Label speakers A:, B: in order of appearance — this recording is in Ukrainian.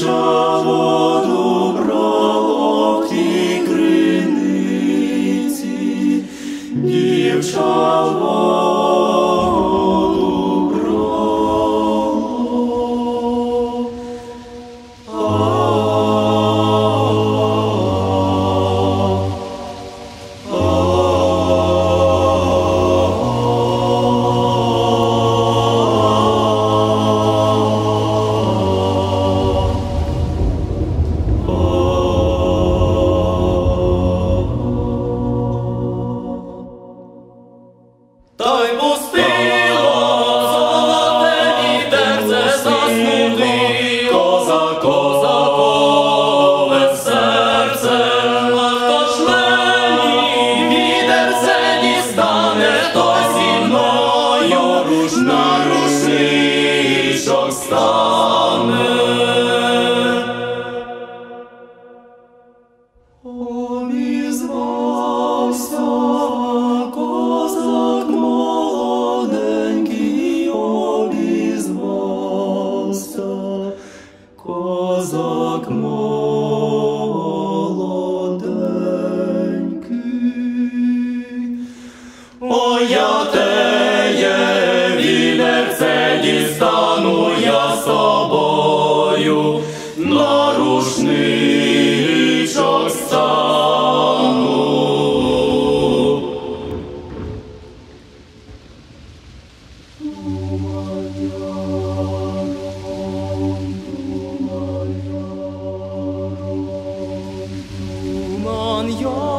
A: Чаво добро крини, дівчаво. на рушничок стане. Обізвався козак молоденький, обізвався козак молоденький. О, я тебе your